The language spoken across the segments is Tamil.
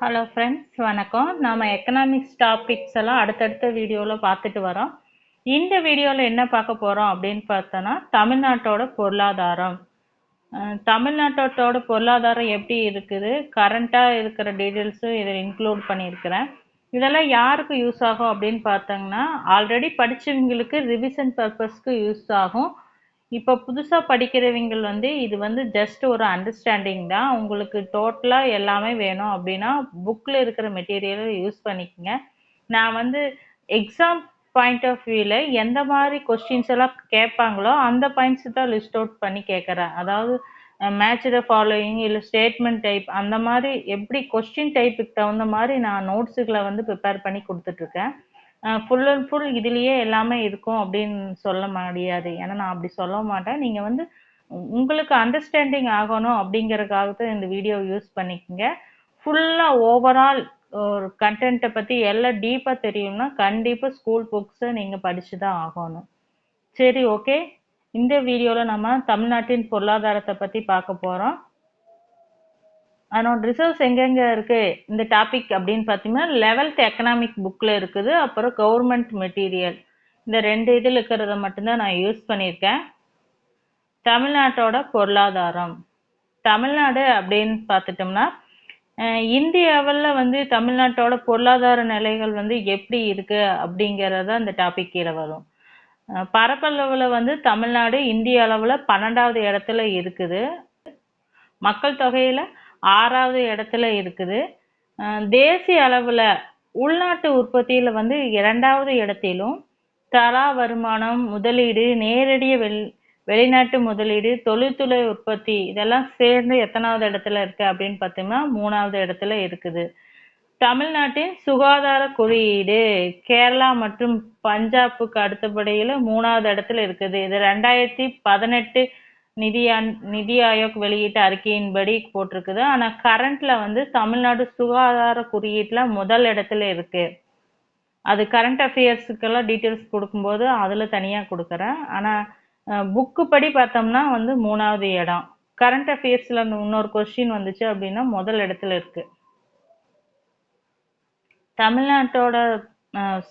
ஹலோ ஃப்ரெண்ட்ஸ் வணக்கம். நாம் எக்கனாமிக்ஸ் டாபிக்ஸ் எல்லாம் அடுத்தடுத்த வீடியோவில் பார்த்துட்டு வரோம். இந்த வீடியோவில் என்ன பார்க்க போகிறோம் அப்படின்னு பார்த்தோன்னா தமிழ்நாட்டோட பொருளாதாரம். தமிழ்நாட்டோட பொருளாதாரம் எப்படி இருக்குது? கரண்ட்டாக இருக்கிற டீட்டெயில்ஸும் இதில் இன்க்ளூட் பண்ணியிருக்கிறேன். இதெல்லாம் யாருக்கு யூஸ் ஆகும் அப்படின்னு பார்த்தோங்கன்னா ஆல்ரெடி படிச்சவங்களுக்கு ரிவிஷன் பர்பஸ்க்கு யூஸ் ஆகும். இப்போ புதுசாக படிக்கிறவங்க வந்து இது வந்து ஜஸ்ட் ஒரு அண்டர்ஸ்டாண்டிங் தான். உங்களுக்கு டோட்டலாக எல்லாமே வேணும் அப்படின்னா புக்கில் இருக்கிற மெட்டீரியலை யூஸ் பண்ணிக்கோங்க. நான் வந்து எக்ஸாம் பாயிண்ட் ஆஃப் வியூவில் எந்த மாதிரி கொஸ்டின்ஸ் எல்லாம் கேட்பாங்களோ அந்த பாயிண்ட்ஸ் தான் லிஸ்ட் அவுட் பண்ணி கேட்குறேன். அதாவது மேட்ச் த ஃபாலோயிங் இல்லை ஸ்டேட்மெண்ட் டைப் அந்த மாதிரி எப்படி கொஸ்டின் டைப்புக்கு தகுந்த மாதிரி நான் நோட்ஸுகளை வந்து ப்ரிப்பேர் பண்ணி கொடுத்துட்ருக்கேன் ஃபுல் அண்ட் ஃபுல் இதுலேயே எல்லாமே இருக்கும் அப்படின்னு சொல்ல முடியாது. ஏன்னா நான் அப்படி சொல்ல மாட்டேன். நீங்கள் வந்து உங்களுக்கு அண்டர்ஸ்டாண்டிங் ஆகணும் அப்படிங்கிறதுக்காக தான் இந்த வீடியோ யூஸ் பண்ணிக்கோங்க. ஃபுல்லாக ஓவரால் ஒரு கண்டென்ட்டை பற்றி எல்லாம் டீப்பாக தெரியும்னா கண்டிப்பாக ஸ்கூல் புக்ஸை நீங்கள் படித்து தான் ஆகணும். சரி ஓகே இந்த வீடியோவில் நம்ம தமிழ்நாட்டின் பொருளாதாரத்தை பற்றி பார்க்க போகிறோம் அதனோட ரிசர்வ்ஸ் எங்கெங்கே இருக்குது இந்த டாபிக் அப்படின்னு பார்த்தீங்கன்னா லெவல்த் எக்கனாமிக் புக்கில் இருக்குது. அப்புறம் கவர்மெண்ட் மெட்டீரியல் இந்த ரெண்டு இதில் இருக்கிறத மட்டும்தான் நான் யூஸ் பண்ணியிருக்கேன். தமிழ்நாட்டோட பொருளாதாரம். தமிழ்நாடு அப்படின்னு பார்த்துட்டோம்னா இந்தியாவில் வந்து தமிழ்நாட்டோட பொருளாதார நிலைகள் வந்து எப்படி இருக்குது அப்படிங்கிறத அந்த டாபிக் கீழே வரும். பரப்பளவில் வந்து தமிழ்நாடு இந்திய அளவில் பன்னெண்டாவது இடத்துல இருக்குது. மக்கள் தொகையில் ஆறாவது இடத்துல இருக்குது. தேசிய அளவில் உள்நாட்டு உற்பத்தியில் வந்து இரண்டாவது இடத்திலும் தலா வருமானம் முதலீடு நேரடிய வெள் வெளிநாட்டு முதலீடு தொழில்துறை உற்பத்தி இதெல்லாம் சேர்ந்து எத்தனாவது இடத்துல இருக்கு அப்படின்னு பார்த்தோம்னா மூணாவது இடத்துல இருக்குது. தமிழ்நாட்டின் சுகாதார குறியீடு கேரளா மற்றும் பஞ்சாபுக்கு அடுத்தபடியில் மூணாவது இடத்துல இருக்குது. இது ரெண்டாயிரத்தி பதினெட்டு நிதி நிதி ஆயோக் வெளியிட்ட அறிக்கையின்படி போட்டிருக்குது. ஆனா கரண்ட்ல வந்து தமிழ்நாடு சுகாதார குறியீட்டுல முதல் இடத்துல இருக்கு. அது கரண்ட் அஃபேர்ஸுக்கெல்லாம் டீட்டெயில்ஸ் கொடுக்கும்போது அதில் தனியாக கொடுக்குறேன். ஆனால் புக்கு படி பார்த்தோம்னா வந்து மூணாவது இடம். கரண்ட் அஃபேர்ஸில் இன்னொரு கொஸ்டின் வந்துச்சு அப்படின்னா முதல் இடத்துல இருக்கு. தமிழ்நாட்டோட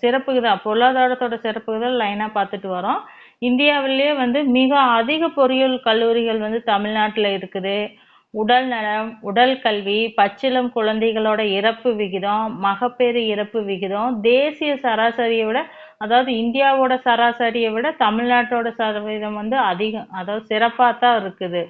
சிறப்புகள் சிறப்பு தான் பொருளாதாரத்தோட சிறப்பு தான் லைனாக பார்த்துட்டு வரோம். இந்தியாவிலேயே வந்து மிக அதிக பொறியியல் கல்லூரிகள் வந்து தமிழ்நாட்டில் இருக்குது. உடல் நலம் உடல் கல்வி பச்சிளம் குழந்தைகளோட இறப்பு விகிதம் மகப்பேறு இறப்பு விகிதம் தேசிய சராசரியை விட அதாவது இந்தியாவோட சராசரியை விட தமிழ்நாட்டோட சதவீதம் வந்து அதிகம் அதாவது சிறப்பாக தான் இருக்குது.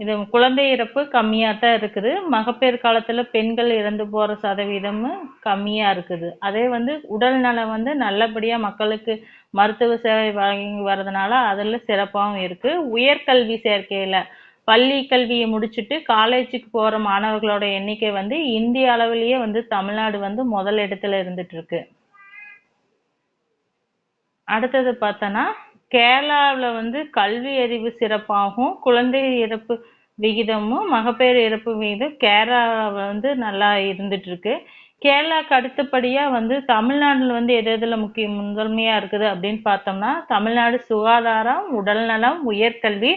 இது குழந்தை இறப்பு கம்மியாக தான் இருக்குது. மகப்பேறு காலத்தில் பெண்கள் இறந்து போகிற சதவீதமும் கம்மியாக இருக்குது. அதே வந்து உடல் நலம் வந்து நல்லபடியாக மக்களுக்கு மருத்துவ சேவை வழங்கி வர்றதுனால அதில் சிறப்பாகவும் இருக்குது உயர்கல்வி சேர்க்கையில் பள்ளி கல்வியை முடிச்சுட்டு காலேஜுக்கு போகிற மாணவர்களோட எண்ணிக்கை வந்து இந்திய அளவிலேயே வந்து தமிழ்நாடு வந்து முதல் இடத்துல இருந்துட்டு இருக்கு. அடுத்தது பார்த்தோன்னா கேரளாவில் வந்து கல்வி அறிவு சிறப்பாகவும் குழந்தை இறப்பு விகிதமும் மகப்பேறு இறப்பு விகிதம் கேரளாவில் வந்து நல்லா இருந்துட்டு கேரளாவுக்கு கேரளாக்கு அடுத்தபடியாக வந்து தமிழ்நாட்டில் வந்து எது எதில் முக்கிய முதன்மையாக இருக்குது அப்படின்னு பார்த்தோம்னா தமிழ்நாடு சுகாதாரம் உடல்நலம் உயர்கல்வி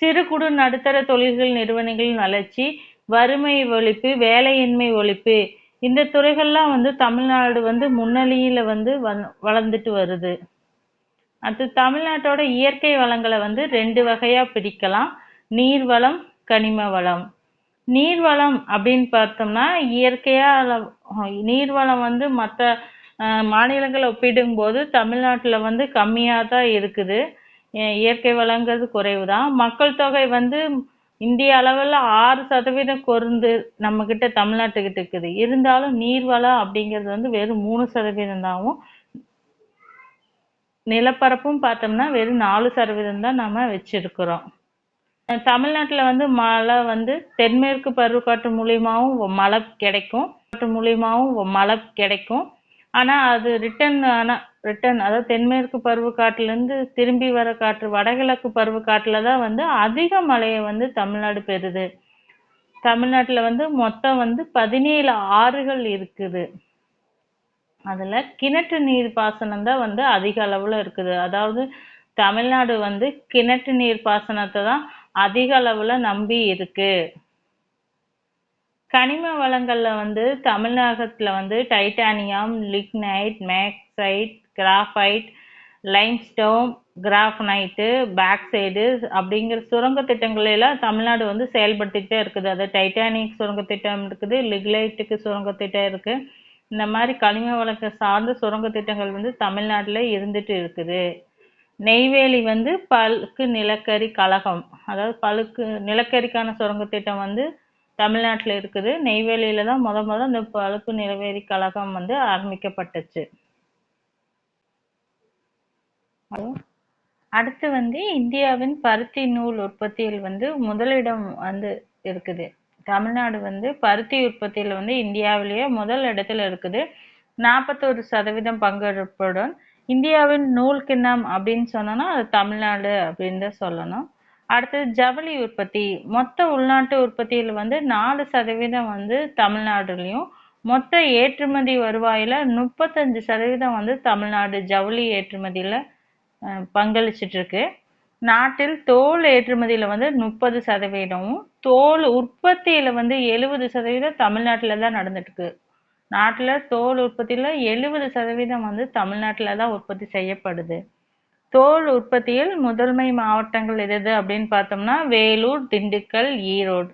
சிறு குறு நடுத்தர தொழில்கள் நிறுவனங்களின் வளர்ச்சி வறுமை ஒழிப்பு வேலையின்மை ஒழிப்பு. இந்த துறைகள்லாம் வந்து தமிழ்நாடு வந்து முன்னணியில் வந்து வந் வளர்ந்துட்டு வருது. அடுத்து தமிழ்நாட்டோட இயற்கை வளங்களை வந்து ரெண்டு வகையாக பிரிக்கலாம். நீர்வளம் கனிம வளம் நீர்வளம் அப்படின்னு பார்த்தோம்னா இயற்கையாக நீர்வளம் வந்து மற்ற மாநிலங்களை ஒப்பிடும்போது தமிழ்நாட்டில் வந்து கம்மியாக தான் இருக்குது இயற்கை வளங்கிறது குறைவு தான் மக்கள் தொகை வந்து இந்திய அளவில் ஆறு சதவீதம் குறைந்து நம்ம தமிழ்நாட்டுக்கிட்ட இருக்குது. இருந்தாலும் நீர்வளம் அப்படிங்கிறது வந்து வெறும் மூணு சதவீதம் தாவும் நிலப்பரப்பும் பார்த்தோம்னா வெறும் நாலு சதவீதம் தான் நம்ம வச்சிருக்கிறோம். தமிழ்நாட்டில் வந்து மழை வந்து தென்மேற்கு பருவக்காற்று மூலியமாகவும் மழை கிடைக்கும். காற்று மூலியமாகவும் மழை கிடைக்கும். ஆனால் அது ரிட்டர்ன் ஆனால் ரிட்டர்ன் அதாவது தென்மேற்கு பருவக்காட்டிலேருந்து திரும்பி வர காற்று வடகிழக்கு பருவக்காட்டில் தான் வந்து அதிக மழையை வந்து தமிழ்நாடு பெறுது. தமிழ்நாட்டில் வந்து மொத்தம் வந்து பதினேழு ஆறுகள் இருக்குது. அதில் கிணற்று நீர் பாசனம் தான் வந்து அதிக அளவில் இருக்குது. அதாவது தமிழ்நாடு வந்து கிணற்று நீர் பாசனத்தை தான் அதிக அளவுல நம்பி இருக்கு. கனிம வளங்கள்ல வந்து தமிழகத்தில் வந்து titanium lignite magnesite graphite limestone கிராஃபனைட்டு bauxite அப்படிங்கிற சுரங்க திட்டங்களெல்லாம் தமிழ்நாடு வந்து செயல்படுத்திகிட்டே இருக்குது. அது டைட்டானிக் சுரங்க திட்டம் இருக்குது லிக்லைட்டுக்கு சுரங்க திட்டம் இருக்கு. இந்த மாதிரி கனிம வளத்தை சார்ந்த சுரங்க திட்டங்கள் வந்து தமிழ்நாட்டில் இருந்துட்டு இருக்குது. நெய்வேலி வந்து பழுக்கு நிலக்கரி கழகம். அதாவது பழுக்கு நிலக்கரிக்கான சுரங்க திட்டம் வந்து தமிழ்நாட்டில் இருக்குது. நெய்வேலியில் தான் முத முத இந்த பழுப்பு நிலவேரி கழகம் வந்து ஆரம்பிக்கப்பட்டுச்சு. அடுத்து வந்து இந்தியாவின் பருத்தி நூல் உற்பத்தியில் வந்து முதலிடம் வந்து இருக்குது. தமிழ்நாடு வந்து பருத்தி உற்பத்தியில் வந்து இந்தியாவிலேயே முதல் இடத்துல இருக்குது. நாற்பத்தோரு சதவீதம் பங்கெடுப்புடன் இந்தியாவின் நூல் கிண்ணம் அப்படின்னு சொன்னோம்னா அது தமிழ்நாடு அப்படின்னு தான் சொல்லணும். அடுத்தது ஜவுளி உற்பத்தி. மொத்த உள்நாட்டு உற்பத்தியில் வந்து நாலு சதவீதம் வந்து தமிழ்நாடுலேயும் மொத்த ஏற்றுமதி வருவாயில் முப்பத்தஞ்சு சதவீதம் வந்து தமிழ்நாடு ஜவுளி ஏற்றுமதியில் பங்களிச்சிட்டு இருக்கு நாட்டில் தோல் ஏற்றுமதியில் வந்து முப்பது சதவீதமும் தோல் உற்பத்தியில் வந்து எழுபது சதவீதம் தமிழ்நாட்டில் தான் நடந்துட்டுருக்கு. நாட்டில் தோல் உற்பத்தியில் எழுபது சதவீதம் வந்து தமிழ்நாட்டில் தான் உற்பத்தி செய்யப்படுது. தோல் உற்பத்தியில் முதன்மை மாவட்டங்கள் எது எது அப்படின்னு பார்த்தோம்னா வேலூர் திண்டுக்கல் ஈரோடு.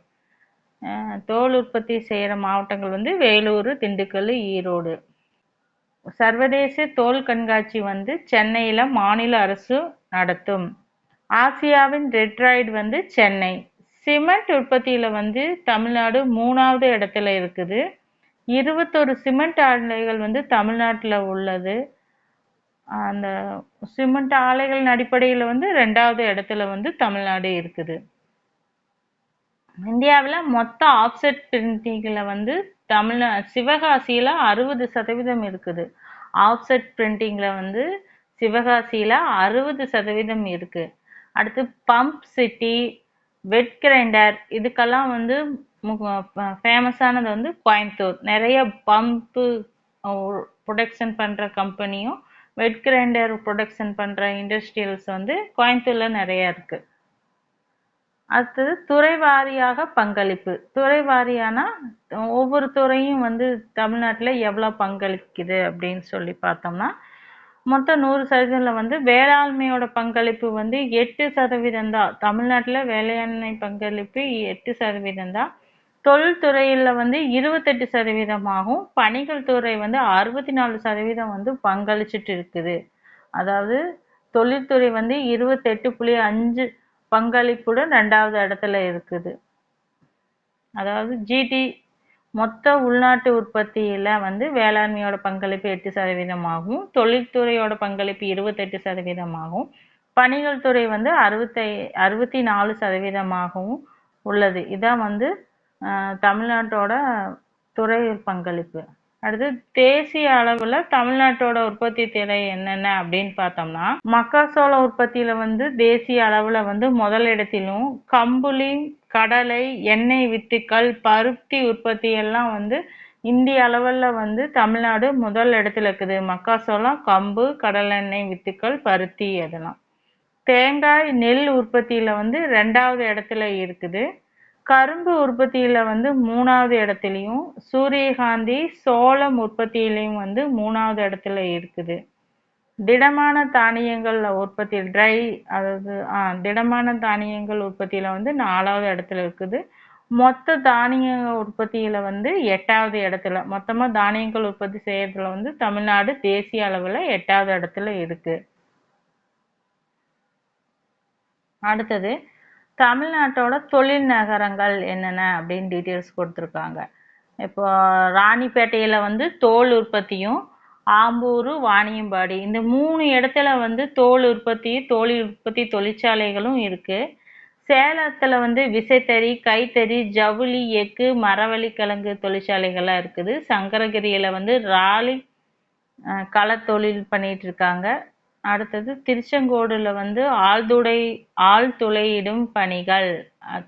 தோல் உற்பத்தி செய்கிற மாவட்டங்கள் வந்து வேலூர் திண்டுக்கல் ஈரோடு. சர்வதேச தோல் கண்காட்சி வந்து சென்னையில் மாநில அரசு நடத்தும். ஆசியாவின் ரெட்ராய்டு வந்து சென்னை. சிமெண்ட் உற்பத்தியில் வந்து தமிழ்நாடு மூணாவது இடத்துல இருக்குது. இருபத்தொரு சிமெண்ட் ஆலைகள் வந்து தமிழ்நாட்டில் உள்ளது. அந்த சிமெண்ட் ஆலைகளின் அடிப்படையில் வந்து ரெண்டாவது இடத்துல வந்து தமிழ்நாடு இருக்குது. இந்தியாவில் மொத்த ஆஃப்செட் பிரிண்டிங்கில் வந்து தமிழ்நா சிவகாசியில் அறுபது சதவீதம் இருக்குது. ஆஃப்செட் பிரிண்டிங்கில் வந்து சிவகாசியில் அறுபது சதவீதம் இருக்குது அடுத்து பம்ப் சிட்டி வெட் கிரைண்டர் இதுக்கெல்லாம் வந்து ஃபேமஸானது வந்து கோயம்புத்தூர். நிறைய பம்பு ப்ரொடக்ஷன் பண்ணுற கம்பெனியும் வெட் கிரைண்டர் ப்ரொடக்ஷன் பண்ணுற இண்டஸ்ட்ரியல்ஸ் வந்து கோயம்புத்தூரில் நிறைய இருக்குது அடுத்தது துறை வாரியாக பங்களிப்பு. துறை வாரியானா ஒவ்வொரு துறையும் வந்து தமிழ்நாட்டில் எவ்வளோ பங்களிக்குது அப்படின்னு சொல்லி பார்த்தோம்னா மொத்தம் நூறு சதவீதத்தில் வந்து வேளாண்மையோட பங்களிப்பு வந்து எட்டு சதவீதம் தான். தமிழ்நாட்டில் வேளாண்மை பங்களிப்பு எட்டு சதவீதம் தான். தொழில்துறையில் வந்து இருபத்தெட்டு சதவீதமாகவும் பணிகள் துறை வந்து அறுபத்தி நாலு சதவீதம் வந்து பங்களிச்சிட்டு இருக்குது. அதாவது தொழில்துறை வந்து இருபத்தெட்டு புள்ளி அஞ்சு பங்களிப்புடன் ரெண்டாவது இடத்துல இருக்குது. அதாவது ஜிடி மொத்த உள்நாட்டு உற்பத்தியில் வந்து வேளாண்மையோட பங்களிப்பு எட்டு சதவீதமாகவும் தொழில்துறையோட பங்களிப்பு இருபத்தெட்டு சதவீதமாகவும் பணிகள் துறை வந்து அறுபத்தை அறுபத்தி நாலு சதவீதமாகவும் உள்ளது. இதான் வந்து தமிழ்நாட்டோட துறை பங்களிப்பு. அடுத்து தேசிய அளவுல தமிழ்நாட்டோட உற்பத்தி திறை என்னென்ன அப்படின்னு பார்த்தோம்னா மக்காசோள உற்பத்தியில வந்து தேசிய அளவுல வந்து முதல் இடத்திலும் கம்புளி கடலை எண்ணெய் வித்துக்கள் பருத்தி உற்பத்தி எல்லாம் வந்து இந்திய அளவில் வந்து தமிழ்நாடு முதல் இடத்துல இருக்குது. மக்காசோளம் கம்பு கடலெண்ணெய் வித்துக்கள் பருத்தி அதெல்லாம். தேங்காய் நெல் உற்பத்தியில வந்து ரெண்டாவது இடத்துல இருக்குது. கரும்பு உற்பத்தியில் வந்து மூணாவது இடத்துலையும் சூரியகாந்தி சோளம் உற்பத்தியிலையும் வந்து மூணாவது இடத்துல இருக்குது. திடமான தானியங்கள் உற்பத்தி ட்ரை அதாவது ஆ திடமான தானியங்கள் உற்பத்தியில் வந்து நாலாவது இடத்துல இருக்குது. மொத்த தானிய உற்பத்தியில் வந்து எட்டாவது இடத்துல மொத்தமாக தானியங்கள் உற்பத்தி செய்யறதுல வந்து தமிழ்நாடு தேசிய அளவில் எட்டாவது இடத்துல இருக்குது அடுத்தது தமிழ்நாட்டோட தொழில் நகரங்கள் என்னென்ன அப்படின்னு டீட்டெயில்ஸ் கொடுத்துருக்காங்க. இப்போ ராணிப்பேட்டையில் வந்து தோல் உற்பத்தியும் ஆம்பூர் வாணியம்பாடி இந்த மூணு இடத்துல வந்து தோல் உற்பத்தி தோல் உற்பத்தி தொழிற்சாலைகளும் இருக்குது சேலத்தில் வந்து விசைத்தறி கைத்தறி ஜவுளி எக்கு மரவள்ளி கிழங்கு தொழிற்சாலைகள்லாம் இருக்குது. சங்கரகிரியில் வந்து ராலி களத்தொழில் பண்ணிகிட்ருக்காங்க அடுத்தது திருச்செங்கோடுல வந்து ஆழ்துளை ஆழ்துளையிடும் பணிகள்.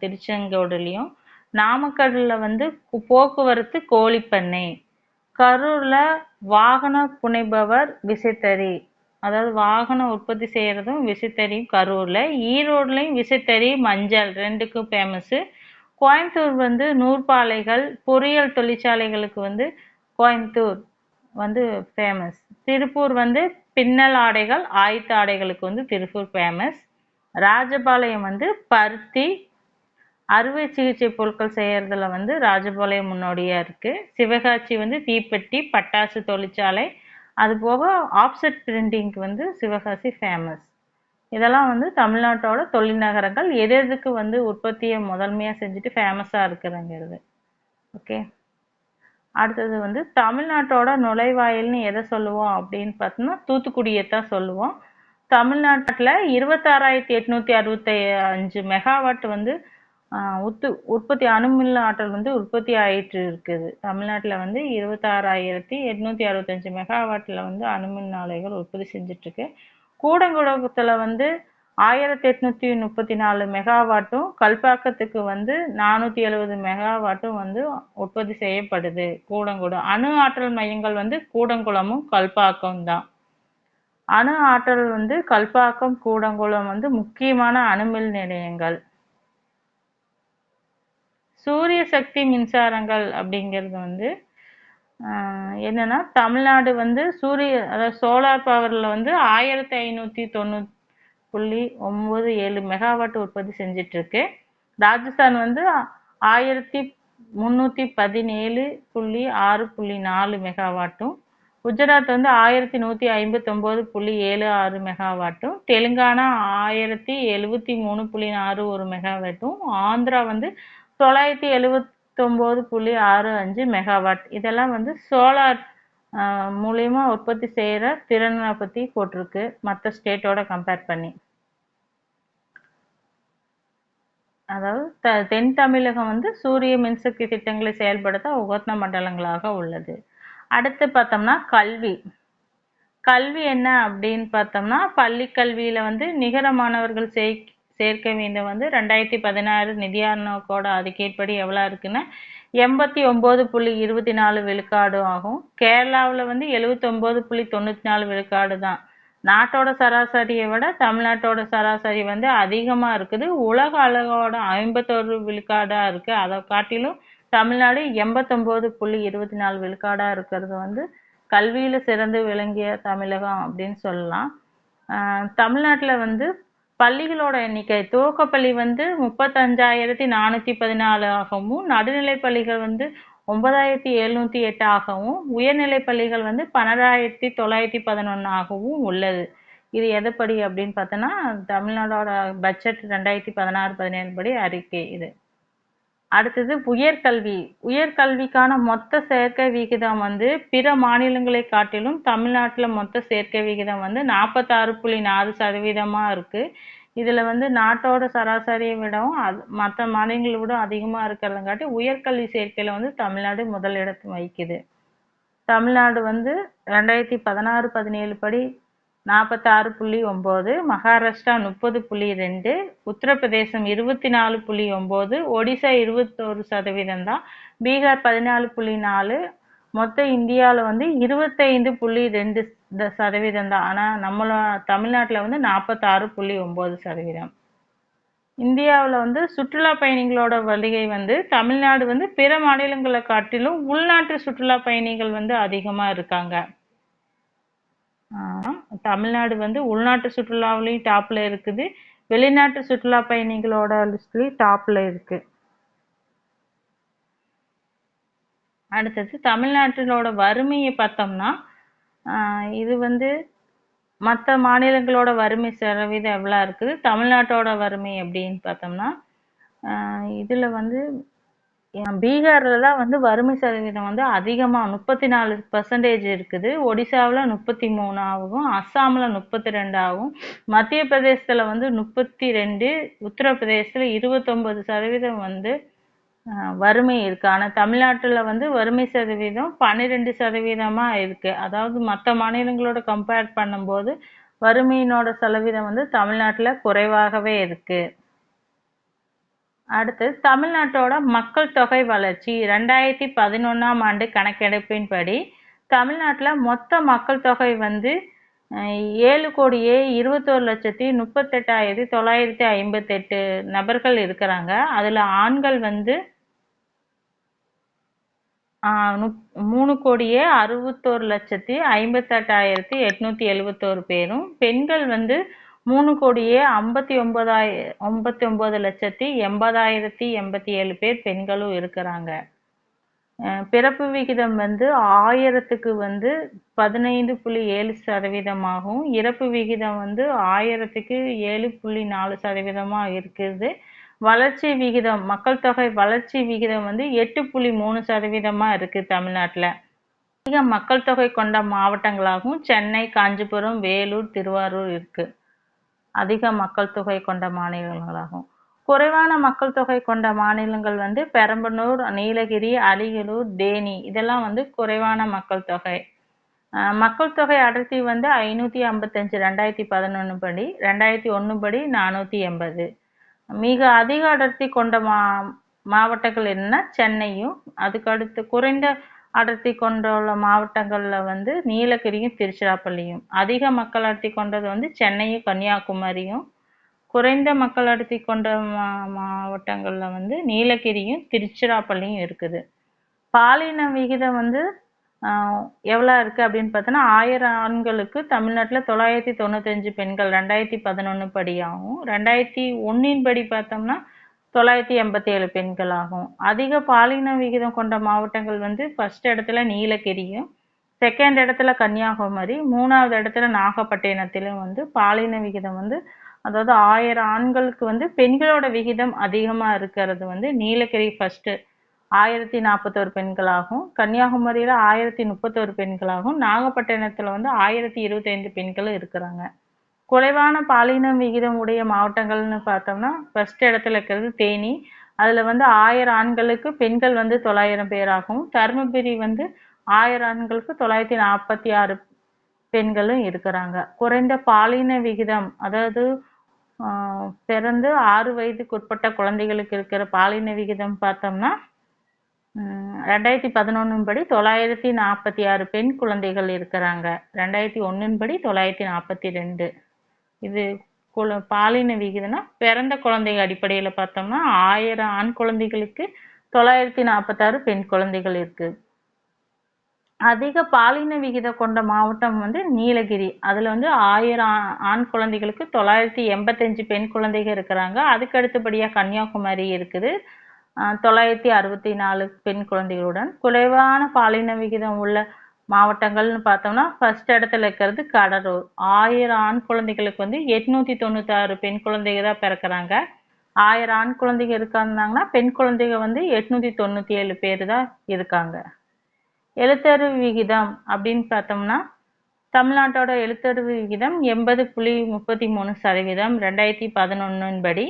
திருச்செங்கோடுலேயும். திருச்செங்கோடுலயும் வந்து போக்குவரத்து கோழிப்பண்ணை. கரூர்ல வாகன புனைபவர் விசைத்தறி. அதாவது வாகனம் உற்பத்தி செய்யறதும் விசைத்தறியும் கரூர்ல. ஈரோடுலேயும் விசைத்தறி மஞ்சள் ரெண்டுக்கும் ஃபேமஸ்ஸு கோயம்புத்தூர் வந்து நூற்பாலைகள் பொறியியல் தொழிற்சாலைகளுக்கு வந்து கோயம்புத்தூர் வந்து ஃபேமஸ் திருப்பூர் வந்து பின்னல் ஆடைகள் ஆயத்த ஆடைகளுக்கு வந்து திருப்பூர் ஃபேமஸ் ராஜபாளையம் வந்து பருத்தி. அறுவை சிகிச்சை பொருட்கள் செய்கிறதுல வந்து ராஜபாளையம் முன்னோடியாக இருக்குது சிவகாசி வந்து தீப்பெட்டி பட்டாசு தொழிற்சாலை. அது போக ஆப்செட் பிரிண்டிங்க்கு வந்து சிவகாசி ஃபேமஸ் இதெல்லாம் வந்து தமிழ்நாட்டோட தொழில்நகரங்கள் எது எதுக்கு வந்து உற்பத்தியை முதன்மையாக செஞ்சுட்டு ஃபேமஸாக இருக்குதுங்கிறது. ஓகே அடுத்தது வந்து தமிழ்நாட்டோட நுழைவாயில்னு எதை சொல்லுவோம் அப்படின்னு பார்த்தோம்னா தூத்துக்குடியை தான் சொல்லுவோம். தமிழ்நாட்டில் இருபத்தாறாயிரத்தி எட்நூற்றி அறுபத்தி அஞ்சு மெகாவாட் வந்து ஆஹ் உத்து உற்பத்தி அணுமின் ஆற்றல் வந்து உற்பத்தி ஆயிட்டு இருக்குது. தமிழ்நாட்டில் வந்து இருபத்தாறாயிரத்தி எட்நூத்தி அறுபத்தஞ்சு மெகாவாட்டில் வந்து அணுமின் ஆலைகள் உற்பத்தி செஞ்சிட்ருக்கு. இருக்கு கூடங்குளத்தில் வந்து ஆயிரத்தி எட்நூத்தி முப்பத்தி நாலு மெகாவாட்டும் கல்பாக்கத்துக்கு வந்து நானூத்தி எழுபது மெகாவாட்டும் வந்து உற்பத்தி செய்யப்படுது கூடங்குளம் அணு ஆற்றல் மையங்கள் வந்து கூடங்குளமும் கல்பாக்கம் தான் அணு ஆற்றல் வந்து கல்பாக்கம் கூடங்குளம் வந்து முக்கியமான அணுமின் நிலையங்கள். சூரிய சக்தி மின்சாரங்கள் அப்படிங்கிறது வந்து ஆஹ் என்னன்னா தமிழ்நாடு வந்து சூரிய அதாவது சோலார் பவர்ல வந்து ஆயிரத்தி ஐநூத்தி தொண்ணூத் புள்ளி ஒன்பது ஏழு மெகாவாட் உற்பத்தி செஞ்சிட்டு இருக்கு ராஜஸ்தான் வந்து ஆயிரத்தி முன்னூத்தி பதினேழு புள்ளி ஆறு புள்ளி நாலு மெகாவாட்டும் குஜராத் வந்து ஆயிரத்தி நூத்தி ஐம்பத்தி ஒன்பது புள்ளி ஏழு ஆறு மெகாவாட்டும் தெலுங்கானா ஆயிரத்தி எழுவத்தி மூணு புள்ளி ஆறு ஒரு மெகாவாட்டும் ஆந்திரா வந்து தொள்ளாயிரத்தி எழுவத்தொம்போது புள்ளி ஆறு அஞ்சு மெகாவாட். இதெல்லாம் வந்து சோலார் மூலியமா உற்பத்தி செய்யற திறனை பத்தி போட்டிருக்கு. மற்ற ஸ்டேட்டோட கம்பேர் பண்ணி. அதாவது த- தென் தமிழகம் வந்து சூரிய மின்சக்தி திட்டங்களை செயல்படுத்த உகந்த மண்டலங்களாக உள்ளது. அடுத்து பார்த்தோம்னா கல்வி. கல்வி என்ன அப்படின்னு பார்த்தோம்னா பள்ளி கல்வியில வந்து நிகர மாணவர்கள் சேய் சேர்க்க வேண்டும் வந்து ரெண்டாயிரத்தி பதினாறு நிதியானோக்கோட அதுக்கேற்படி எவ்வளோ இருக்குன்னா எண்பத்தி ஒம்பது புள்ளி இருபத்தி நாலு விழுக்காடு ஆகும். கேரளாவில் வந்து எழுபத்தொம்போது புள்ளி தொண்ணூற்றி நாலு விழுக்காடு தான். நாட்டோட சராசரியை விட தமிழ்நாட்டோட சராசரி வந்து அதிகமாக இருக்குது. உலக அளவோட ஐம்பத்தோரு விழுக்காடாக இருக்கு. அதை காட்டிலும் தமிழ்நாடு எண்பத்தொம்போது புள்ளி இருபத்தி நாலு விழுக்காடாக இருக்கிறது வந்து கல்வியில் சிறந்து விளங்கிய தமிழகம் அப்படின்னு சொல்லலாம். தமிழ்நாட்டில் வந்து பள்ளிகளோட எண்ணிக்கை துவக்கப்பள்ளி வந்து முப்பத்தஞ்சாயிரத்தி நானூற்றி பதினாலு ஆகவும் நடுநிலை பள்ளிகள் வந்து ஒன்பதாயிரத்தி எழுநூத்தி எட்டு ஆகவும் உயர்நிலை பள்ளிகள் வந்து பன்னெண்டாயிரத்தி தொள்ளாயிரத்தி பதினொன்று ஆகவும் உள்ளது. இது எதுபடி அப்படின்னு பார்த்தோன்னா தமிழ்நாடோட பட்ஜெட் ரெண்டாயிரத்தி பதினாறு பதினேழு படி அறிக்கை இது. அடுத்தது உயர்கல்வி உயர்கல்விக்கான மொத்த சேர்க்கை விகிதம் வந்து பிற மாநிலங்களை காட்டிலும் தமிழ்நாட்டில் மொத்த சேர்க்கை விகிதம் வந்து நாற்பத்தாறு புள்ளி நாலு சதவீதமாக இருக்குது இதில் வந்து நாட்டோட சராசரியை விடவும் அது மற்ற மாநிலங்களை விட அதிகமா இருக்கிறதுங்காட்டி உயர்கல்வி சேர்க்கையில் வந்து தமிழ்நாடு முதலிடத்தை வகிக்குது. தமிழ்நாடு வந்து ரெண்டாயிரத்தி பதினாறு பதினேழு படி நாற்பத்தாறு புள்ளி ஒம்பது மகாராஷ்டிரா முப்பது புள்ளி ரெண்டு உத்தரப்பிரதேசம் இருபத்தி நாலு புள்ளி ஒம்பது ஒடிசா இருபத்தோரு சதவீதம் தான் பீகார் பதினாலு புள்ளி நாலு மொத்த இந்தியாவில் வந்து இருபத்தைந்து புள்ளி ரெண்டு சதவீதம் தான் ஆனால் நம்மள தமிழ்நாட்டில் வந்து நாற்பத்தாறு புள்ளி ஒம்பது சதவீதம். இந்தியாவில் வந்து சுற்றுலா பயணிகளோட வருகை வந்து தமிழ்நாடு வந்து பிற மாநிலங்களை காட்டிலும் உள்நாட்டு சுற்றுலா பயணிகள் வந்து அதிகமாக இருக்காங்க. தமிழ்நாடு வந்து உள்நாட்டு சுற்றுலாவிலையும் டாப்ல இருக்குது. வெளிநாட்டு சுற்றுலா பயணிகளோட லிஸ்ட்லயும் டாப்ல இருக்கு. அடுத்தது தமிழ்நாட்டிலோட வறுமையை பார்த்தோம்னா ஆஹ் இது வந்து மற்ற மாநிலங்களோட வறுமை சதவீதம் எவ்வளோ இருக்குது? தமிழ்நாட்டோட வறுமை அப்படின்னு பார்த்தோம்னா இதில் வந்து பீகார்லலாம் பீகார்ல தான் வந்து வறுமை சதவீதம் வந்து அதிகமா முப்பத்தி நாலு பர்சன்டேஜ் இருக்குது. ஒடிசாவில் முப்பத்தி மூணு ஆகும் அஸ்ஸாமில் முப்பத்தி ரெண்டு ஆகும். மத்திய பிரதேசத்துல வந்து முப்பத்தி ரெண்டு உத்தரப்பிரதேசத்துல இருபத்தொன்பது சதவீதம் வந்து வறுமை இருக்கு. ஆனால் தமிழ்நாட்டில் வந்து வறுமை சதவீதம் பன்னிரெண்டு சதவீதமா இருக்கு. அதாவது மற்ற மாநிலங்களோட கம்பேர் பண்ணும்போது வறுமையினோட சதவீதம் வந்து தமிழ்நாட்டில் குறைவாகவே இருக்கு. அடுத்து தமிழ்நாட்டோட மக்கள் தொகை வளர்ச்சி. ரெண்டாயிரத்தி பதினொன்றாம் ஆண்டு கணக்கெடுப்பின்படி தமிழ்நாட்டில் மொத்த மக்கள் தொகை வந்து ஏழு கோடியே இருபத்தோரு லட்சத்தி முப்பத்தெட்டாயிரத்தி தொள்ளாயிரத்தி ஐம்பத்தெட்டு நபர்கள் இருக்கிறாங்க. அதில் ஆண்கள் வந்து மூணு கோடியே அறுபத்தோரு லட்சத்தி ஐம்பத்தெட்டாயிரத்தி எட்நூத்தி எழுபத்தோரு பேரும். பெண்கள் வந்து மூணு கோடியே ஐம்பத்தி ஒன்பதாய ஐம்பத்தி ஒன்பது லட்சத்தி எண்பதாயிரத்தி எண்பத்தி ஏழு பேர் பெண்களும் இருக்கிறாங்க. பிறப்பு விகிதம் வந்து ஆயிரத்துக்கு வந்து பதினைந்து புள்ளி ஏழு சதவீதமாகவும் இறப்பு விகிதம் வந்து ஆயிரத்துக்கு ஏழு புள்ளி நாலு சதவீதமாக இருக்குது. வளர்ச்சி விகிதம் மக்கள் தொகை வளர்ச்சி விகிதம் வந்து எட்டு புள்ளி மூணு சதவீதமாக இருக்குது தமிழ்நாட்டில். அதிக மக்கள் தொகை கொண்ட மாவட்டங்களாகவும் சென்னை காஞ்சிபுரம் வேலூர் திருவாரூர் இருக்குது அதிக மக்கள் தொகை கொண்ட மாநிலங்களாகும். குறைவான மக்கள் தொகை கொண்ட மாநிலங்கள் வந்து பெரம்பலூர் நீலகிரி அரியலூர் தேனி. இதெல்லாம் வந்து குறைவான மக்கள் தொகை. அஹ் மக்கள் தொகை அடர்த்தி வந்து ஐநூத்தி ஐம்பத்தஞ்சு ரெண்டாயிரத்தி பதினொன்று படி ரெண்டாயிரத்தி ஒன்று படி நானூத்தி எண்பது. மிக அதிக அடர்த்தி கொண்ட மா மாவட்டங்கள் என்னன்னா சென்னையும். அதுக்கு அடுத்து குறைந்த அடர்த்தி கொண்டுள்ள மாவட்டங்களில் வந்து நீலகிரியும் திருச்சிராப்பள்ளியும். அதிக மக்கள் அடர்த்தி கொண்டது வந்து சென்னையும் கன்னியாகுமரியும். குறைந்த மக்கள் அடர்த்தி கொண்ட மா மாவட்டங்களில் வந்து நீலகிரியும் திருச்சிராப்பள்ளியும் இருக்குது. பாலின விகிதம் வந்து எவ்வளோ இருக்குது அப்படின்னு பார்த்தோன்னா ஆயிரம் ஆண்களுக்கு தமிழ்நாட்டில் தொள்ளாயிரத்தி தொண்ணூத்தஞ்சு பெண்கள் ரெண்டாயிரத்தி பதினொன்று படியாகவும் ரெண்டாயிரத்தி ஒன்றின் படி பார்த்தோம்னா தொள்ளாயிரத்தி எண்பத்தி ஏழு பெண்கள் ஆகும் அதிக பாலின விகிதம் கொண்ட மாவட்டங்கள் வந்து ஃபர்ஸ்ட் இடத்துல நீலகிரியும் செகண்ட் இடத்துல கன்னியாகுமரி மூணாவது இடத்துல நாகப்பட்டினத்திலும் வந்து பாலின விகிதம் வந்து அதாவது ஆயிரம் ஆண்களுக்கு வந்து பெண்களோட விகிதம் அதிகமாக இருக்கிறது வந்து நீலகிரி ஃபர்ஸ்ட்டு ஆயிரத்தி நாற்பத்தோரு பெண்களாகும். கன்னியாகுமரியில் ஆயிரத்தி முப்பத்தோரு பெண்களாகும். நாகப்பட்டினத்தில் வந்து ஆயிரத்தி இருபத்தைந்து பெண்களும் இருக்கிறாங்க. குறைவான பாலின விகிதம் உடைய மாவட்டங்கள்னு பார்த்தோம்னா ஃபர்ஸ்ட் இடத்துல இருக்கிறது தேனி. அதில் வந்து ஆயிரம் ஆண்களுக்கு பெண்கள் வந்து தொள்ளாயிரம் பேராகவும் தருமபுரி வந்து ஆயிரம் ஆண்களுக்கு தொள்ளாயிரத்தி நாற்பத்தி ஆறு பெண்களும் இருக்கிறாங்க. குறைந்த பாலின விகிதம் அதாவது பிறந்து ஆறு வயதுக்கு உட்பட்ட குழந்தைகளுக்கு இருக்கிற பாலின விகிதம் பார்த்தோம்னா ரெண்டாயிரத்தி பதினொன்னும் படி தொள்ளாயிரத்தி நாற்பத்தி ஆறு பெண் குழந்தைகள் இருக்கிறாங்க. ரெண்டாயிரத்தி ஒன்றின் படி தொள்ளாயிரத்தி நாற்பத்தி ரெண்டு. இது பாலின விகிதம்னா பிறந்த குழந்தைங்க அடிப்படையில பார்த்தோம்னா ஆயிரம் ஆண் குழந்தைகளுக்கு தொள்ளாயிரத்தி நாற்பத்தாறு பெண் குழந்தைகள் இருக்கு. அதிக பாலின விகிதம் கொண்ட மாவட்டம் வந்து நீலகிரி. அதுல வந்து ஆயிரம் ஆ- ஆண் குழந்தைகளுக்கு தொள்ளாயிரத்தி எண்பத்தஞ்சு பெண் குழந்தைகள் இருக்கிறாங்க. அதுக்கு அடுத்தபடியா கன்னியாகுமரி இருக்குது. தொள்ளாயிரத்தி அறுபத்தி நாலு பெண் குழந்தைகளுடன் குறைவான பாலின விகிதம் உள்ள மாவட்டங்கள்னு பார்த்தோம்னா ஃபர்ஸ்ட் இடத்துல இருக்கிறது கடலூர். ஆயிரம் ஆண் குழந்தைகளுக்கு வந்து எட்நூற்றி தொண்ணூத்தாறு பெண் குழந்தைங்க தான் பிறக்கறாங்க. ஆயிரம் ஆண் குழந்தைங்க இருக்காங்கன்னா பெண் குழந்தைங்க வந்து எட்நூற்றி தொண்ணூற்றி ஏழு பேர் தான் இருக்காங்க. எழுத்தறிவு விகிதம் அப்படின்னு பார்த்தோம்னா தமிழ்நாட்டோட எழுத்தறிவு விகிதம் எண்பது புள்ளி முப்பத்தி மூணு சதவீதம் ரெண்டாயிரத்தி பதினொன்னின் படி.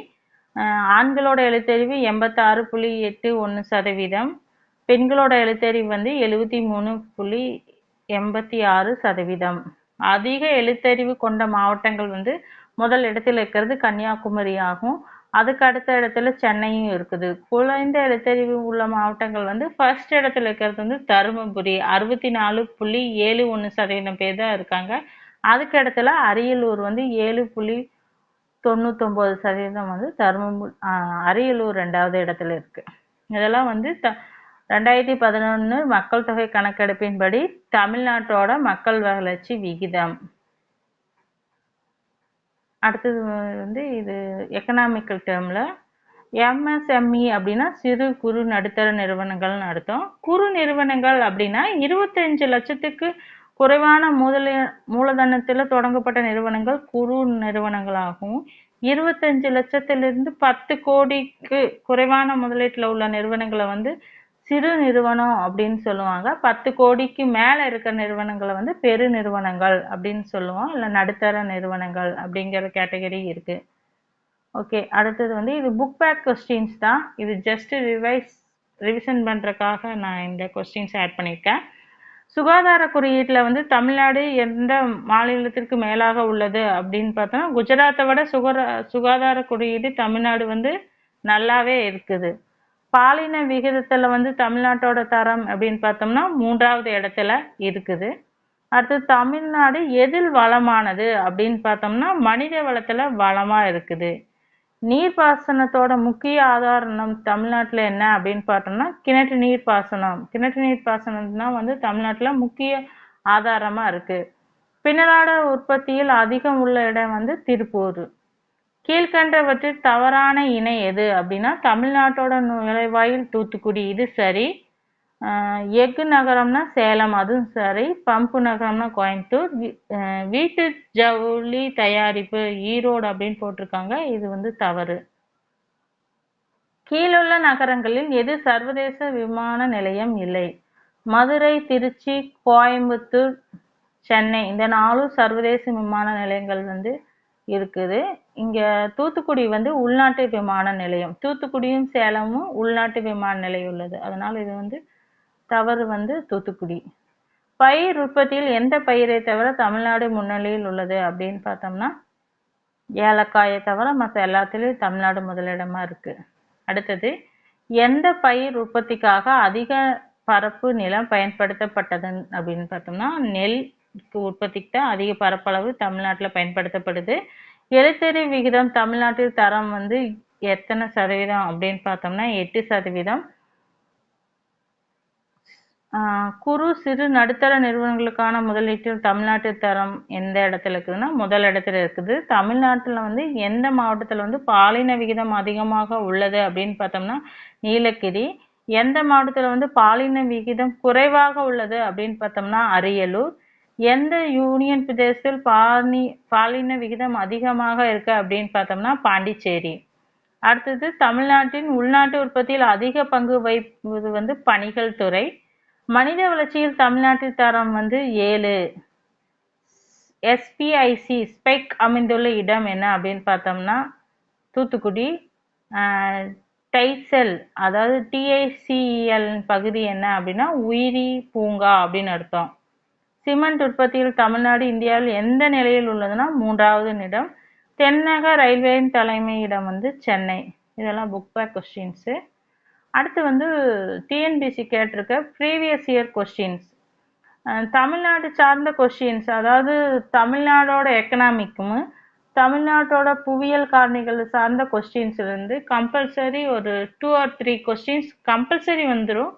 ஆண்களோட எழுத்தறிவு எண்பத்தாறு புள்ளி எட்டு ஒன்று சதவீதம் பெண்களோட எழுத்தறிவு வந்து எழுபத்தி மூணு புள்ளி எண்பத்தி ஆறு சதவீதம். அதிக எழுத்தறிவு கொண்ட மாவட்டங்கள் வந்து முதல் இடத்துல இருக்கிறது கன்னியாகுமரி ஆகும் அதுக்கு அடுத்த இடத்துல சென்னையும் இருக்குது. குறைந்த எழுத்தறிவு உள்ள மாவட்டங்கள் வந்து ஃபர்ஸ்ட் இடத்துல இருக்கிறது வந்து தருமபுரி. அறுபத்தி நாலு புள்ளி ஏழு ஒன்று சதவீதம் பேர் தான் இருக்காங்க. அதுக்கு இடத்துல அரியலூர் வந்து ஏழு புள்ளி தொண்ணூத்தொம்பது சதவீதம் வந்து தருமபுரி அரியலூர் ரெண்டாவது இடத்துல இருக்கு. இதெல்லாம் வந்து த ரெண்டாயிரத்தி பதினொன்று மக்கள் தொகை கணக்கெடுப்பின்படி தமிழ்நாட்டோட மக்கள் வளர்ச்சி விகிதம். அடுத்தது வந்து இது எக்கனாமிக்கல் டேர்மில் எம்எஸ்எம்இ அப்படின்னா சிறு குறு நடுத்தர நிறுவனங்கள்னு அர்த்தம். குறு நிறுவனங்கள் அப்படின்னா இருபத்தஞ்சு லட்சத்துக்கு குறைவான முதல மூலதனத்துல தொடங்கப்பட்ட நிறுவனங்கள் குறு நிறுவனங்களாகும். இருபத்தஞ்சு லட்சத்திலிருந்து பத்து கோடிக்கு குறைவான முதலீட்டுல உள்ள நிறுவனங்களை வந்து சிறு நிறுவனம் அப்படின்னு சொல்லுவாங்க. பத்து கோடிக்கு மேலே இருக்கிற நிறுவனங்களை வந்து பெரு நிறுவனங்கள் அப்படின்னு சொல்லுவோம். இல்லை நடுத்தர நிறுவனங்கள் அப்படிங்கிற கேட்டகரி இருக்கு. ஓகே அடுத்தது வந்து இது புக் பேக் கொஸ்டின்ஸ் தான். இது ஜஸ்ட் ரிவைஸ் ரிவிஷன் பண்ணுறக்காக நான் இந்த கொஸ்டின்ஸ் ஆட் பண்ணியிருக்கேன். சுகாதார குறியீட்டில் வந்து தமிழ்நாடு எந்த மாநிலத்திற்கு மேலாக உள்ளது அப்படின்னு பார்த்தோம்னா குஜராத்தை விட சுகர சுகாதார குறியீடு தமிழ்நாடு வந்து நல்லாவே இருக்குது. பாலின விகிதத்தில் வந்து தமிழ்நாட்டோட தரம் அப்படின்னு பார்த்தோம்னா மூன்றாவது இடத்துல இருக்குது. அடுத்து தமிழ்நாடு எதில் வளமானது அப்படின்னு பார்த்தோம்னா மனித வளத்தில் வளமாக இருக்குது. நீர்ப்பாசனத்தோட முக்கிய ஆதாரம் நம் என்ன அப்படின்னு பார்த்தோம்னா கிணற்று நீர் பாசனம் கிணற்று நீர் பாசனம் தான் வந்து தமிழ்நாட்டில் முக்கிய ஆதாரமாக இருக்குது பின்னலாட உற்பத்தியில் அதிகம் உள்ள இடம் வந்து திருப்பூர். கீழ்கண்டவற்றில் தவறான இணை எது? அப்படின்னா தமிழ்நாட்டோட நுழைவாயில் தூத்துக்குடி. இது சரி. எஃகு நகரம்னா சேலம் அதுவும் சரி. பம்பு நகரம்னா கோயம்புத்தூர். வீ- வீட்டு ஜவுளி தயாரிப்பு ஈரோடு அப்படின்னு போட்டிருக்காங்க. இது வந்து தவறு. கீழுள்ள நகரங்களில் எது சர்வதேச விமான நிலையம் இல்லை? மதுரை திருச்சி கோயம்புத்தூர் சென்னை. இந்த நாலும் சர்வதேச விமான நிலையங்கள் வந்து இருக்குது. இங்கே தூத்துக்குடி வந்து உள்நாட்டு விமான நிலையம். தூத்துக்குடியும் சேலமும் உள்நாட்டு விமான நிலையம் உள்ளது. அதனால் இது வந்து தவறு வந்து தூத்துக்குடி. பயிர் உற்பத்தியில் எந்த பயிரை தவிர தமிழ்நாடு முன்னிலையில் உள்ளது அப்படின்னு பார்த்தோம்னா ஏலக்காயை தவிர மற்ற எல்லாத்துலேயும் தமிழ்நாடு முதலிடமாக இருக்குது அடுத்தது எந்த பயிர் உற்பத்திக்காக அதிக பரப்பு நிலம் பயன்படுத்தப்பட்டது அப்படின்னு பார்த்தோம்னா நெல் உற்பத்திக்கு தான் அதிக பரப்பளவு தமிழ்நாட்டில் பயன்படுத்தப்படுது. எழுத்தறி விகிதம் தமிழ்நாட்டில் தரம் வந்து எத்தனை சதவீதம் அப்படின்னு பார்த்தோம்னா எட்டு சதவீதம். ஆஹ் குறு சிறு நடுத்தர நிறுவனங்களுக்கான முதலீட்டில் தமிழ்நாட்டு தரம் எந்த இடத்துல இருக்குதுன்னா முதல் இடத்துல இருக்குது. தமிழ்நாட்டில் வந்து எந்த மாவட்டத்தில் வந்து பாலின விகிதம் அதிகமாக உள்ளது அப்படின்னு பார்த்தோம்னா நீலகிரி. எந்த மாவட்டத்தில் வந்து பாலின விகிதம் குறைவாக உள்ளது அப்படின்னு பார்த்தோம்னா அரியலூர். எந்த யூனியன் பிரதேசத்தில் பாலி பாலின விகிதம் அதிகமாக இருக்கு அப்படின்னு பார்த்தோம்னா பாண்டிச்சேரி. அடுத்தது தமிழ்நாட்டின் உள்நாட்டு உற்பத்தியில் அதிக பங்கு வகிப்பது வந்து பணிகள் துறை. மனித வளர்ச்சியில் தமிழ்நாட்டின் தரம் வந்து ஏழு. எஸ்பிஐசி ஸ்பெக் அமைந்துள்ள இடம் என்ன அப்படின்னு பார்த்தோம்னா தூத்துக்குடி. டைசெல் அதாவது டிஐசிஎல் பகுதி என்ன அப்படின்னா உயிரி பூங்கா அப்படின்னு அர்த்தம். சிமெண்ட் உற்பத்தியில் தமிழ்நாடு இந்தியாவில் எந்த நிலையில் உள்ளதுன்னா மூன்றாவது இடம் தென்னக ரயில்வேயின் தலைமையிடம் வந்து சென்னை. இதெல்லாம் புக் பேக் கொஸ்டின்ஸு அடுத்து வந்து டிஎன்பிசி கேட்டிருக்க ப்ரீவியஸ் இயர் கொஸ்டின்ஸ் தமிழ்நாடு சார்ந்த கொஸ்டின்ஸ் அதாவது தமிழ்நாடோட எக்கனாமிக்கும் தமிழ்நாட்டோட புவியியல் காரணிகள் சார்ந்த கொஸ்டின்ஸ்லேருந்து கம்பல்சரி ஒரு two or three questions compulsory வந்துடும்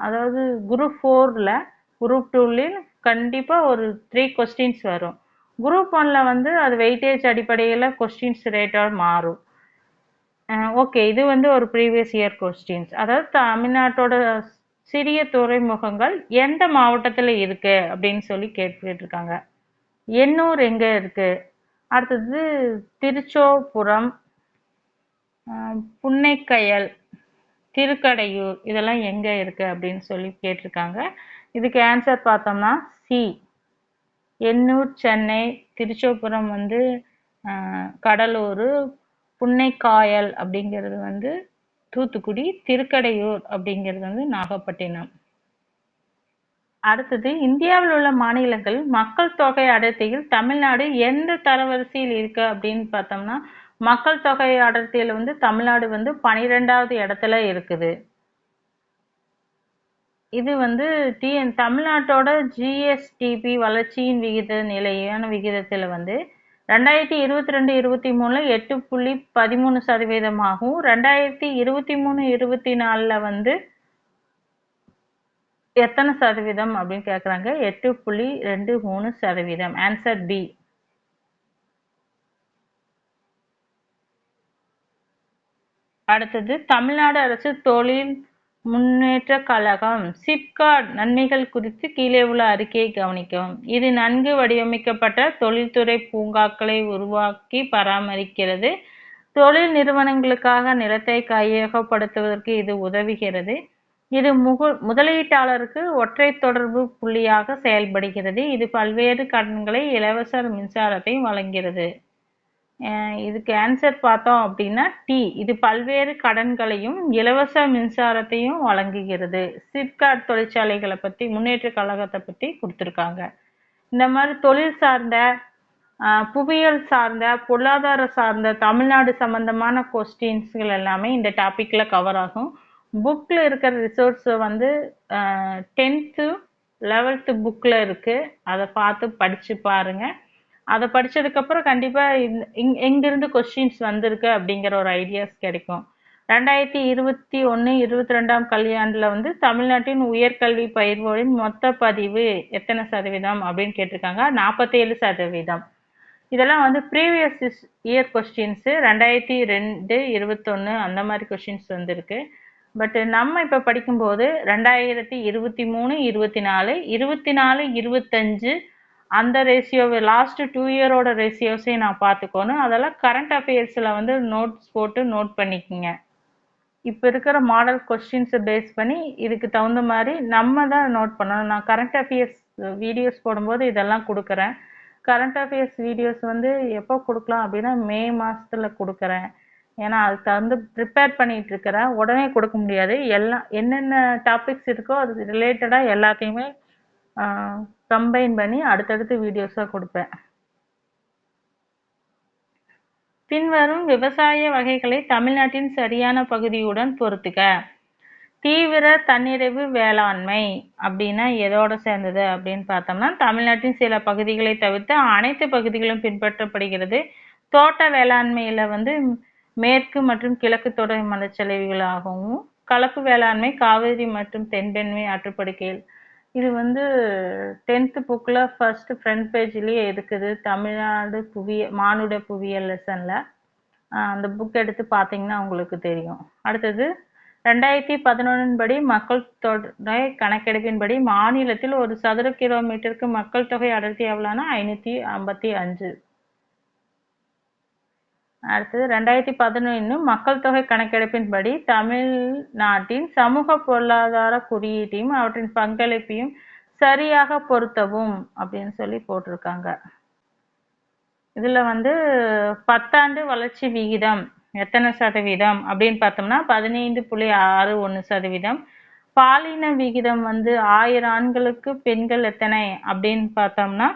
அதாவது குரூப் ஃபோரில் குரூப் டூலில் கண்டிப்பாக ஒரு த்ரீ கொஸ்டின்ஸ் வரும். குரூப் ஒன்ல வந்து அது வெயிட்டேஜ் அடிப்படையில் கொஸ்டின்ஸ் ரேட்டாக மாறும். ஓகே இது வந்து ஒரு ப்ரீவியஸ் இயர் கொஸ்டின்ஸ் அதாவது தமிழ்நாட்டோட சிறிய துறைமுகங்கள் எந்த மாவட்டத்தில் இருக்கு அப்படின்னு சொல்லி கேட்டுருக்காங்க எண்ணூர் எங்கே இருக்கு? அடுத்தது திருச்சோபுரம் புன்னைக்கயல் திருக்கடையூர் இதெல்லாம் எங்கே இருக்கு அப்படின்னு சொல்லி கேட்டிருக்காங்க. இதுக்கு ஆன்சர் பார்த்தோம்னா சி எண்ணூர் சென்னை திருச்சோபுரம் வந்து கடலூர் புன்னைக்காயல் அப்படிங்கிறது வந்து தூத்துக்குடி திருக்கடையூர் அப்படிங்கிறது வந்து நாகப்பட்டினம். அடுத்தது இந்தியாவில் உள்ள மாநிலங்கள் மக்கள் தொகை அடர்த்தியில் தமிழ்நாடு எந்த தரவரிசையில் இருக்கு அப்படின்னு பார்த்தோம்னா மக்கள் தொகை அடர்த்தியில் வந்து தமிழ்நாடு வந்து பனிரெண்டாவது இடத்துல இருக்குது. இது வந்து டிஎன் தமிழ்நாட்டோட ஜிஎஸ்டிபி வளர்ச்சியின் விகித நிலையான விகிதத்தில் வந்து ரெண்டாயிரத்தி இருபத்தி ரெண்டு இருபத்தி மூணில் எட்டு புள்ளி பதிமூணு சதவீதமாகவும் ரெண்டாயிரத்தி இருபத்தி மூணு இருபத்தி நாலில் வந்து எத்தனை சதவீதம் அப்படின்னு கேக்குறாங்க? எட்டு புள்ளி ரெண்டு மூணு சதவீதம். ஆன்சர் பி அடுத்தது தமிழ்நாடு அரசு தொழில் முன்னேற்ற கழகம். சிப்காட் நன்மைகள் குறித்து கீழே உள்ள அறிக்கையை கவனிக்கவும். இது நன்கு வடிவமைக்கப்பட்ட தொழில்துறை பூங்காக்களை உருவாக்கி பராமரிக்கிறது. தொழில் நிறுவனங்களுக்காக நிலத்தை கையகப்படுத்துவதற்கு இது உதவுகிறது. இது முகு முதலீட்டாளருக்கு ஒற்றை தொடர்பு புள்ளியாக செயல்படுகிறது. இது பல்வேறு கடன்களை இலவச மின்சாரத்தை வழங்குகிறது. இதுக்கு ஆன்சர் பார்த்தோம் அப்படின்னா டி இது பல்வேறு கடன்களையும் இலவச மின்சாரத்தையும் வழங்குகிறது. சிப்காட் தொழிற்சாலைகளை பற்றி முன்னேற்ற கழகத்தை பற்றி கொடுத்துருக்காங்க. இந்த மாதிரி தொழில் சார்ந்த புவியியல் சார்ந்த பொருளாதார சார்ந்த தமிழ்நாடு சம்பந்தமான கொஸ்டின்ஸ்கள் எல்லாமே இந்த டாப்பிக்கில் கவர் ஆகும். புக்கில் இருக்கிற ரிசோர்ஸை வந்து டென்த்து லெவல்த்து புக்கில் இருக்குது அதை பார்த்து படித்து பாருங்கள் அதை படிச்சதுக்கப்புறம் கண்டிப்பாக எங்கிருந்து இங் கொஸ்டின்ஸ் வந்திருக்கு அப்படிங்கிற ஒரு ஐடியாஸ் கிடைக்கும். ரெண்டாயிரத்தி இருபத்தி ஒன்று இருபத்தி ரெண்டாம் கல்வியாண்டில் வந்து தமிழ்நாட்டின் உயர்கல்வி பயிர்வோரின் மொத்த பதிவு எத்தனை சதவீதம் அப்படின்னு கேட்டிருக்காங்க. நாற்பத்தேழு சதவீதம். இதெல்லாம் வந்து ப்ரீவியஸ் இயர் கொஸ்டின்ஸு ரெண்டாயிரத்தி ரெண்டு இருபத்தொன்று அந்த மாதிரி கொஸ்டின்ஸ் வந்திருக்கு. பட் நம்ம இப்போ படிக்கும்போது ரெண்டாயிரத்தி இருபத்தி மூணு இருபத்தி நாலு இருபத்தி நாலு இருபத்தஞ்சு அந்த ரேஷியோவை லாஸ்ட் டூ இயரோட ரேஷியோஸையும் நான் பார்த்துக்கணும். அதெல்லாம் கரண்ட் அஃபேர்ஸில் வந்து நோட்ஸ் போட்டு நோட் பண்ணிக்கோங்க. இப்போ இருக்கிற மாடல் கொஸ்டின்ஸை பேஸ் பண்ணி இதுக்கு தகுந்த மாதிரி நம்ம தான் நோட் பண்ணணும். நான் கரண்ட் அஃபேர்ஸ் வீடியோஸ் போடும்போது இதெல்லாம் கொடுக்குறேன். கரண்ட் அஃபேர்ஸ் வீடியோஸ் வந்து எப்போ கொடுக்கலாம் அப்படின்னா மே மாதத்தில் கொடுக்குறேன். ஏன்னா அதுக்கு தகுந்து ப்ரிப்பேர் பண்ணிட்டு இருக்கிறேன். உடனே கொடுக்க முடியாது. எல்லாம் என்னென்ன டாபிக்ஸ் இருக்கோ அது ரிலேட்டடாக எல்லாத்தையுமே கம்பைன் பண்ணி அடுத்தடுத்து வீடியோஸாக கொடுப்பேன். பின்வரும் விவசாய வகைகளை தமிழ்நாட்டின் சரியான பகுதியுடன் பொறுத்துக்க தீவிர தன்னிறைவு வேளாண்மை அப்படின்னா எதோட சேர்ந்தது அப்படின்னு பார்த்தோம்னா தமிழ்நாட்டின் சில பகுதிகளை தவிர்த்து அனைத்து பகுதிகளும் பின்பற்றப்படுகிறது. தோட்ட வேளாண்மையில வந்து மேற்கு மற்றும் கிழக்கு தொடர் மலைச்சரிவுகளாகவும் கலப்பு வேளாண்மை காவிரி மற்றும் தென்பெண்மை ஆற்றுப்படுக்கையில் இது வந்து டென்த்து புக்கில் ஃபர்ஸ்ட் ஃப்ரண்ட் பேஜ்லேயே இருக்குது தமிழ்நாடு புவிய மானுட புவியியல் லெசனில் அந்த புக் எடுத்து பார்த்தீங்கன்னா உங்களுக்கு தெரியும். அடுத்தது ரெண்டாயிரத்தி பதினொன்றின் படி மக்கள் தொகை கணக்கெடுப்பின்படி மாநிலத்தில் ஒரு சதுர கிலோமீட்டருக்கு மக்கள் தொகை அடர்த்தி எவ்வளோனா ஐநூற்றி ஐம்பத்தி அஞ்சு. அடுத்தது ரெண்டாயிரத்தி பதினொன்று மக்கள் தொகை கணக்கெடுப்பின்படி தமிழ்நாட்டின் சமூக பொருளாதார குறியீட்டையும் அவற்றின் பங்களிப்பையும் சரியாக பொருத்தவும் அப்படின்னு சொல்லி போட்டிருக்காங்க. இதுல வந்து பத்தாண்டு வளர்ச்சி விகிதம் எத்தனை சதவீதம் அப்படின்னு பார்த்தோம்னா பதினைந்து புள்ளி ஆறு ஒன்று சதவீதம். பாலின விகிதம் வந்து ஆயிரம் ஆண்களுக்கு பெண்கள் எத்தனை அப்படின்னு பார்த்தோம்னா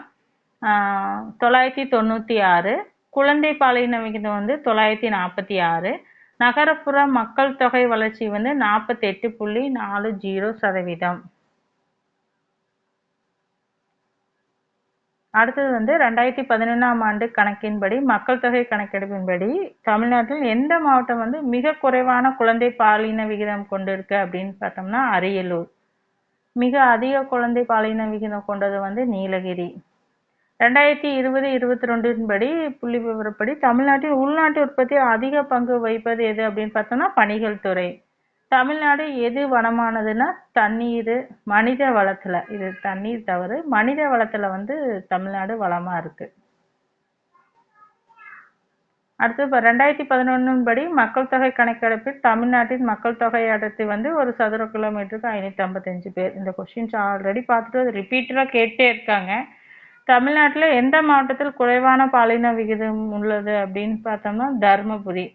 தொள்ளாயிரத்தி தொண்ணூற்றி ஆறு. குழந்தை பாலின விகிதம் வந்து தொள்ளாயிரத்தி நாற்பத்தி ஆறு. நகரப்புற மக்கள் தொகை வளர்ச்சி வந்து நாற்பத்தெட்டு புள்ளி நாலு ஜீரோ சதவீதம். அடுத்தது வந்து ரெண்டாயிரத்தி பதினொன்றாம் ஆண்டு கணக்கின்படி மக்கள் தொகை கணக்கெடுப்பின்படி தமிழ்நாட்டில் எந்த மாவட்டம் வந்து மிக குறைவான குழந்தை பாலின விகிதம் கொண்டிருக்கு அப்படின்னு பார்த்தோம்னா அரியலூர். மிக அதிக குழந்தை பாலின விகிதம் கொண்டது வந்து நீலகிரி. ரெண்டாயிரத்தி இருபது இருபத்தி ரெண்டின் படி புள்ளி விவரப்படி தமிழ்நாட்டில் உள்நாட்டு உற்பத்தி அதிக பங்கு வகிப்பது எது அப்படின்னு பார்த்தோம்னா பணிகள் துறை. தமிழ்நாடு எது வளமானதுன்னா தண்ணீர் மனித வளத்தில். இது தண்ணீர் தவறு. மனித வளத்தில் வந்து தமிழ்நாடு வளமாக இருக்குது அடுத்து இப்போ ரெண்டாயிரத்தி பதினொன்றின் படி மக்கள் தொகை கணக்கெடுப்பில் தமிழ்நாட்டின் மக்கள் தொகை அடர்த்தி வந்து ஒரு சதுர கிலோமீட்டருக்கு ஐநூற்றி ஐம்பத்தஞ்சு பேர். இந்த கொஸ்டின்ஸ் ஆல்ரெடி பார்த்துட்டு அது ரிப்பீட்டடாக கேட்டே இருக்காங்க. தமிழ்நாட்டில் எந்த மாவட்டத்தில் குறைவான பாலின விகிதம் உள்ளது அப்படின்னு பார்த்தோம்னா தருமபுரி.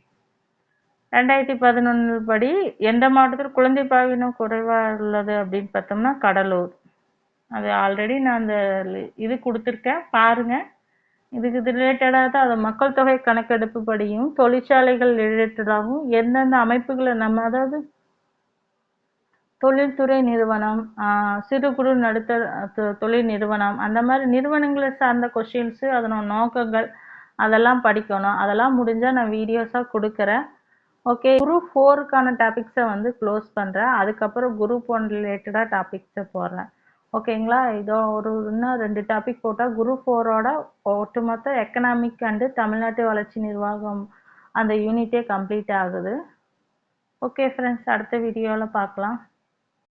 ரெண்டாயிரத்தி பதினொன்று படி எந்த மாவட்டத்தில் குழந்தை பாலினம் குறைவாக உள்ளது அப்படின்னு பார்த்தோம்னா கடலூர். அது ஆல்ரெடி நான் அந்த இது கொடுத்துருக்கேன். பாருங்கள் இதுக்கு இது ரிலேட்டடாக தான். அது மக்கள் தொகை கணக்கெடுப்பு படியும். தொழிற்சாலைகள் ரிலேட்டடாகவும் எந்தெந்த அமைப்புகளை நம்ம அதாவது தொழில்துறை நிறுவனம் சிறு குறு நடுத்தர தொ- தொழில் நிறுவனம் அந்த மாதிரி நிறுவனங்களை சார்ந்த கொஷின்ஸு அதனோட நோக்கங்கள் அதெல்லாம் படிக்கணும். அதெல்லாம் முடிஞ்சால் நான் வீடியோஸாக கொடுக்குறேன். ஓகே குரூப் ஃபோருக்கான டாபிக்ஸை வந்து க்ளோஸ் பண்ணுறேன் அதுக்கப்புறம் குரூப் ஒன் ரிலேட்டடாக டாபிக்ஸை போடுறேன். ஓகேங்களா இதோ ஒரு இன்னும் ரெண்டு டாபிக் போட்டால் குரூப் ஃபோரோட ஒட்டுமொத்த எக்கனாமிக் அண்டு தமிழ்நாட்டு வளர்ச்சி நிர்வாகம் அந்த யூனிட்டே கம்ப்ளீட் ஆகுது. ஓகே ஃப்ரெண்ட்ஸ் அடுத்த வீடியோவில் பார்க்கலாம்.